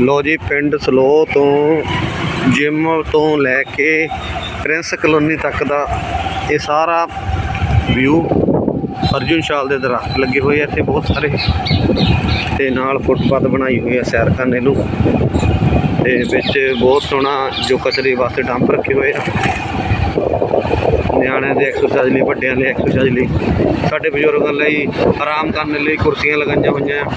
ਲੋ ਜੀ, ਪਿੰਡ ਸਲੋ ਤੋਂ ਜਿਮ ਤੋਂ ਲੈ ਕੇ ਪ੍ਰਿੰਸ ਕਲੋਨੀ ਤੱਕ ਦਾ ਇਹ ਸਾਰਾ ਵਿਊ ਅਰਜੁਨ ਸ਼ਾਲ ਦੇ ਦਰਖਤ ਲੱਗੇ ਹੋਏ ਆ, ਇੱਥੇ ਬਹੁਤ ਸਾਰੇ। ਤੇ ਨਾਲ ਫੁੱਟਪਾਥ ਬਣਾਈ ਹੋਈ ਹੈ ਸੈਰ ਕਰਨ ਨੂੰ। ਤੇ ਵਿੱਚ ਬਹੁਤ ਸੋਹਣਾ ਜੋ ਕਚਰੇ ਵਾਸਤੇ ਡੰਪ ਰੱਖੇ ਹੋਏ ਆ। ਦੇ ਐਕਸਰਸਾਈਜ਼ ਲਈ, ਵੱਡਿਆਂ ਲਈ ਐਕਸਰਸਾਈਜ਼ ਲਈ। ਸਾਡੇ ਬਜ਼ੁਰਗਾਂ ਲਈ ਆਰਾਮ ਕਰਨ ਲਈ ਕੁਰਸੀਆਂ ਲਗਾਈਆਂ ਹੋਈਆਂ। ਆ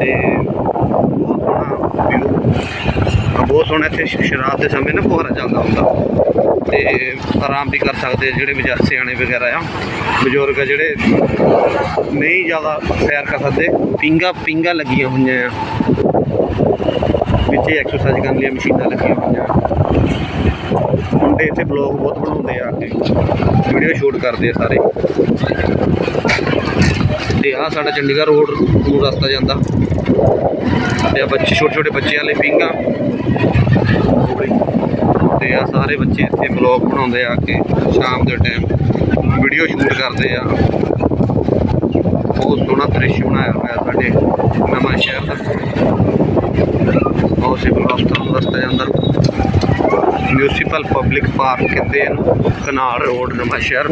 ਤੇ ਬਹੁਤ ਸੋਹਣਾ ਵਿਊ ਬਹੁਤ ਸੋਹਣਾ ਇੱਥੇ ਸ਼ਰਾਬ ਦੇ ਸਮੇਂ ਨਾ ਫੁਹਾਰਾ ਚੱਲਦਾ ਹੁੰਦਾ। ਤੇ ਆਰਾਮ ਵੀ ਕਰ ਸਕਦੇ ਜਿਹੜੇ ਵਿਚਾਰ ਸਿਆਣੇ ਵਗੈਰਾ ਆ। ਬਜ਼ੁਰਗ ਆ ਜਿਹੜੇ ਨਹੀਂ ਜ਼ਿਆਦਾ ਸੈਰ ਕਰ ਸਕਦੇ, ਪਿੰਗਾ ਪਿੰਗਾ ਲੱਗੀਆਂ ਹੋਈਆਂ ਆ। ਵਿੱਚ ਐਕਸਰਸਾਈਜ਼ ਕਰਨ ਲਈ ਮਸ਼ੀਨਾਂ ਲੱਗੀਆਂ ਹੋਈਆਂ। ਮੁੰਡੇ ਇੱਥੇ ਬਲੌਗ ਬਹੁਤ ਬਣਾਉਂਦੇ ਆ। ਕੇ ਵੀਡੀਓ ਸ਼ੂਟ ਕਰਦੇ ਆ ਸਾਰੇ। ਤੇ ਆ ਸਾਡਾ ਚੰਡੀਗੜ੍ਹ ਰੋਡ ਨੂੰ ਰਸਤਾ ਜਾਂਦਾ। ਤੇ ਆ ਬੱਚੇ ਛੋਟੇ ਛੋਟੇ ਬੱਚਿਆਂ ਲਈ ਪਿੰਗਾ ਤੇ ਆ ਸਾਰੇ ਬੱਚੇ ਇੱਥੇ ਬਲੌਗ ਬਣਾਉਂਦੇ ਆ ਕੇ ਸ਼ਾਮ ਦੇ ਟਾਈਮ ਵੀਡੀਓ ਸ਼ੂਟ ਕਰਦੇ ਆ। ਬਹੁਤ ਸੋਹਣਾ ਦ੍ਰਿਸ਼ ਬਣਾਇਆ ਹੋਇਆ ਸਾਡੇ ਨਵਾਂ ਸ਼ਹਿਰ ਦਾ। ਬਹੁਤ ਸਿਵਲ ਹਸਪਤਾਲ ਨੂੰ ਰਸਤਾ ਜਾਂਦਾ ਮਿਊਨਿਸਪਲ ਪਬਲਿਕ ਪਾਰਕ ਕਹਿੰਦੇ ਇਹਨੂੰ, ਕਨਾਲ ਰੋਡ ਨਵਾਂ ਸ਼ਹਿਰ।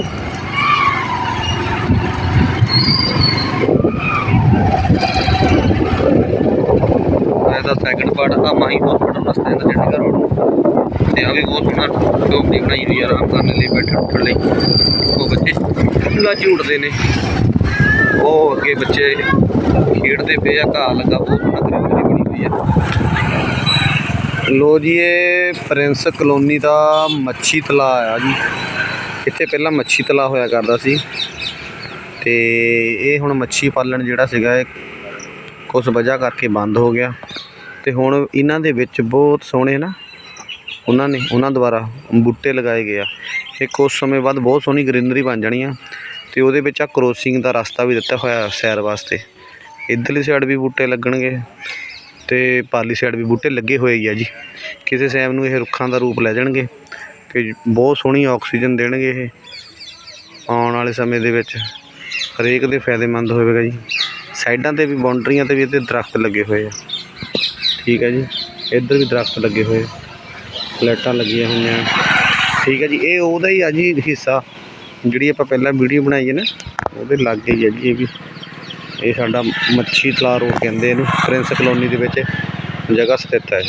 ਇਹਦਾ ਸੈਕੰਡ ਪਾਰਟ ਆ ਮਾਈ ਹਸਪਤਾਲ ਰਸਤਾ ਜਾਂਦਾ ਚੰਡੀਗੜ੍ਹ ਰੋਡ ਨੂੰ। ਤੇ ਆ ਵੀ ਬਹੁਤ ਸੋਹਣਾ ਝੋਪੜੀ ਬਣਾਈ ਹੋਈ ਆ ਆਰਾਮ ਕਰਨ ਲਈ ਬੈਠਣ ਉੱਠਣ ਲਈ। ਉਹ ਬੱਚੇ ਲਾਜੀ ਉੱਡਦੇ ਨੇ। ਉਹ ਅੱਗੇ ਬੱਚੇ ਖੇਡਦੇ ਪਏ ਆ, ਘਾਹ ਲੱਗਾ, ਬਹੁਤ ਸੋਹਣਾ ਗ੍ਰੀਨਰੀ ਬਣੀ ਲੋ ਜੀ, ਇਹ ਪ੍ਰਿੰਸ ਕਲੋਨੀ ਦਾ ਮੱਛੀ ਤਲਾਅ ਆ ਜੀ। ਇੱਥੇ ਪਹਿਲਾਂ ਮੱਛੀ ਤਲਾਅ ਹੋਇਆ ਕਰਦਾ ਸੀ। ਤੇ ਇਹ ਹੁਣ ਮੱਛੀ ਪਾਲਣ ਜਿਹੜਾ ਸੀਗਾ, ਇਹ ਕੁਛ ਵਜ੍ਹਾ ਕਰਕੇ ਬੰਦ ਹੋ ਗਿਆ। ਤੇ ਹੁਣ ਇਹਨਾਂ ਦੇ ਵਿੱਚ ਬਹੁਤ ਸੋਹਣੇ ਨਾ, ਉਹਨਾਂ ਨੇ, ਉਹਨਾਂ ਦੁਆਰਾ ਬੂਟੇ ਲਗਾਏ ਗਏ ਆ। ਇਹ ਕੁਛ ਸਮੇਂ ਬਾਅਦ ਬਹੁਤ ਸੋਹਣੀ ਗ੍ਰੀਨਰੀ ਬਣ ਜਾਣੀ ਆ। ਤੇ ਉਹਦੇ ਵਿੱਚ ਆ ਕ੍ਰੋਸਿੰਗ ਦਾ ਰਸਤਾ ਵੀ ਦਿੱਤਾ ਹੋਇਆ ਸੈਰ ਵਾਸਤੇ। ਇੱਧਰਲੀ ਸਾਈਡ ਵੀ ਬੂਟੇ ਲੱਗਣਗੇ। ਤੇ ਪਾਰਲੀ ਸਾਈਡ ਵੀ ਬੂਟੇ ਲੱਗੇ ਹੋਏ ਹੀ ਆ ਜੀ। ਕਿਸੇ ਸੈਮ ਨੂੰ ਇਹ ਰੁੱਖਾਂ ਦਾ ਰੂਪ ਲੈ ਜਾਣਗੇ ਕਿ ਬਹੁਤ ਸੋਹਣੀ ਆਕਸੀਜਨ ਦੇਣਗੇ ਇਹ ਆਉਣ ਵਾਲੇ ਸਮੇਂ ਦੇ ਵਿੱਚ। ਹਰੇਕ ਦੇ ਫਾਇਦੇਮੰਦ ਹੋਵੇਗਾ ਜੀ। ਸਾਈਡਾਂ ਤੇ ਵੀ ਬਾਉਂਡਰੀਆਂ ਤੇ ਵੀ ਇਹਦੇ ਦਰਖਤ ਲੱਗੇ ਹੋਏ ਆ। ਠੀਕ ਹੈ ਜੀ। ਇੱਧਰ ਵੀ ਦਰਖਤ ਲੱਗੇ ਹੋਏ। ਲਾਈਟਾਂ ਲੱਗੀਆਂ ਹੋਈਆਂ। ਠੀਕ ਹੈ ਜੀ। ਇਹ ਉਹਦਾ ਹੀ ਆ ਜੀ ਹਿੱਸਾ। ਜਿਹੜੀ ਆਪਾਂ ਪਹਿਲਾਂ ਵੀਡੀਓ ਬਣਾਈ ਹੈ ਨਾ, ਉਹਦੇ ਲਾਗੇ ਹੀ ਹੈ ਜੀ ਇਹ ਵੀ। ਇਹ ਸਾਡਾ ਮੱਛੀ ਤਲਾ ਰੋਡ ਕਹਿੰਦੇ ਇਹਨੂੰ ਪ੍ਰਿੰਸ ਕਲੋਨੀ ਦੇ ਵਿੱਚ ਜਗ੍ਹਾ ਸਥਿਤ ਹੈ